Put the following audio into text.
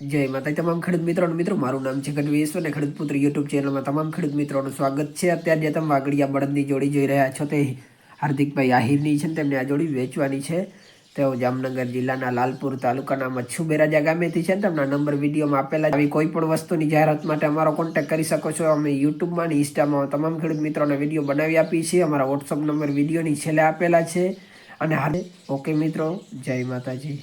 જય માતા તમામ ખેડૂત મિત્રોને, મિત્રો, મારું નામ છે ગઢવી અને ખેડૂત પુત્ર યુટ્યુબ ચેનલમાં તમામ ખેડૂત મિત્રોનું સ્વાગત છે. અત્યારે જે તમે વાગડિયા બળદની જોડી જોઈ રહ્યા છો તે હાર્દિકભાઈ આહિરની છે ને તેમને આ જોડી વેચવાની છે. તેઓ જામનગર જિલ્લાના લાલપુર તાલુકાના મચ્છુબેરાજા ગામેથી છે ને તેમના નંબર વિડીયોમાં આપેલા છે. આવી કોઈ પણ વસ્તુની જાહેરાત માટે અમારો કોન્ટેક્ટ કરી શકો છો. અમે યુટ્યુબમાં અને ઇન્સ્ટામાં તમામ ખેડૂત મિત્રોને વીડિયો બનાવી આપી છીએ. અમારા વોટ્સઅપ નંબર વિડીયોની છેલ્લે આપેલા છે. અને હાલ ઓકે મિત્રો, જય માતાજી.